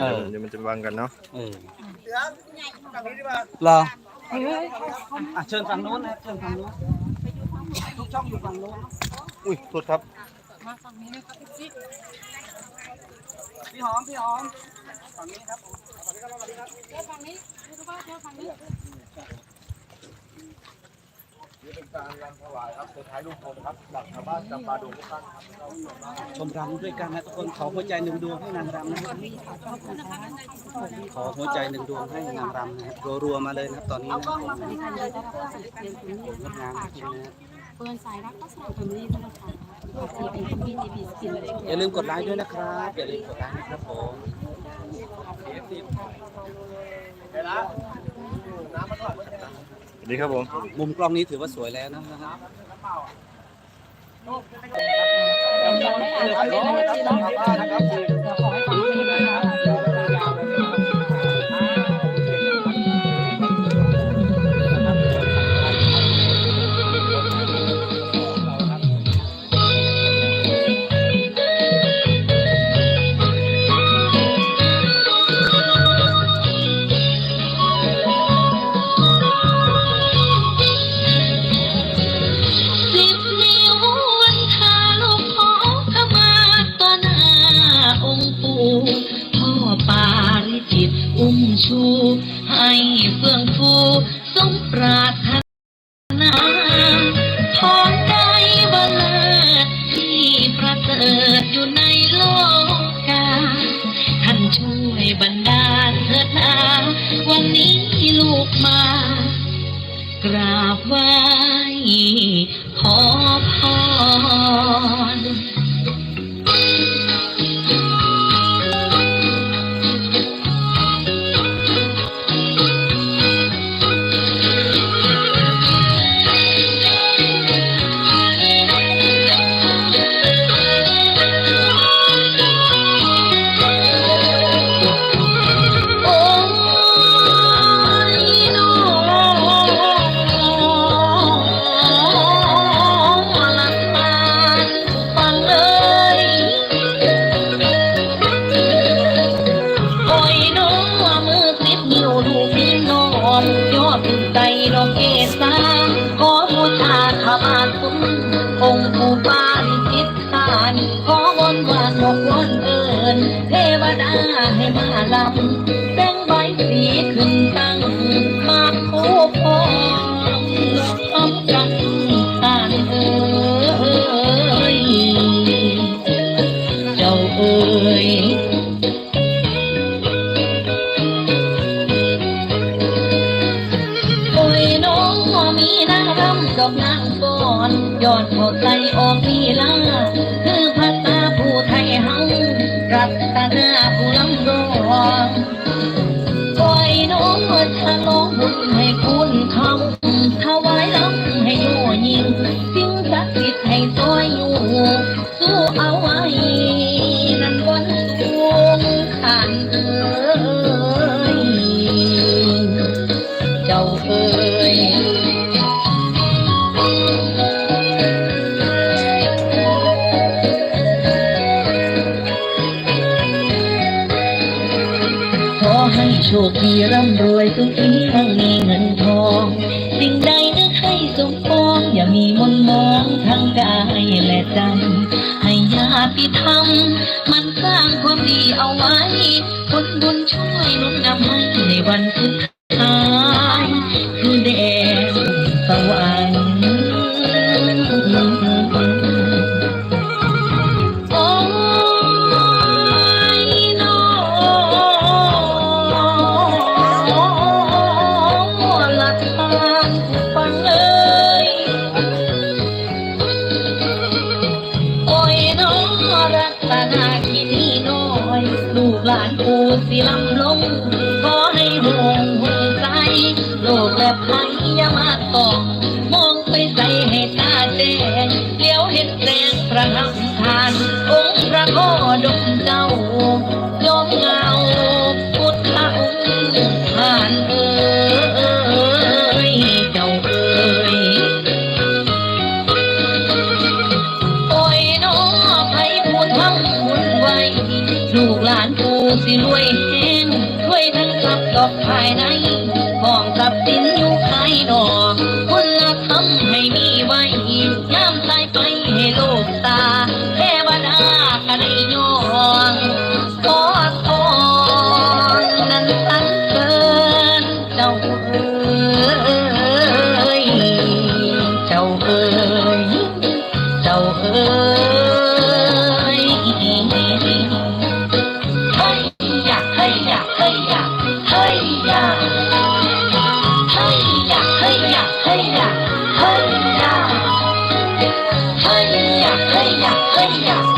เออ เดี๋ยวมันจะบังกันเนาะเออเหรออะเชิญฝั่งโน้นนะเชิญฝั่งโน้นทุกช่องอยู่ฝั่งโน้นอุ้ยโทษครับพี่หอมพี่หอมฝั่งนี้ครับผมนี่เเป็นการรำถวายครับสุดท้ายลุงพลครับหลักชาวบ้านจำปาดงทุกท่านครับชมรำด้วยกันนะทุกคนขอหัวใจหนึ่งดวงให้นางรำนะครับขอหัวใจหนึ่งดวงให้นางรำนะครับรัวๆมาเลยนะครับตอนนี้นะครับงดงามจริงนะครับเปิดสายรักก็สาวแบบนี้นะคะขอบคุณที่มีดีดีสินเลยอย่าลืมกดไลค์ด้วยนะครับอย่าลืมกดไลค์นะครับผมสวัส ดีครับผม มุมกล้องนี้ถือว่าสวยแล้วนะครับสิ ชู ให้เฟื่องฟูสมปรารถนาทองได้บังเลิศที่ประเสริฐอยู่ในโลกา ท่านช่วยบรรดาเถิดนาวันนี้ลูกมากราบไหว้ขอพร งใจน้องเกษาขอบูชาขบาสุนองค์ผู้ปาริจิตตานขอวนวานหกวนเอินเทวดาให้มาลำ มีนางรำดอกนางก้อนยอดเข้าใจออกลีลาคือภาษาผู้ไทยเฮารัตนาผู้ลำรอง ชคดีร่ำรวยสุขีทั้งมีเงินทอง สิ่งใดนึกให้สมปองอย่ามีมนมองทั้งกายและใจ ให้ญาติธรรมมันสร้างความดีเอาไว้คนบุญช่วยนุนนำให้ในวันสุดท้าย สิลำลงขอให้ห่วงห่วงใจโลกและภัย 哎呀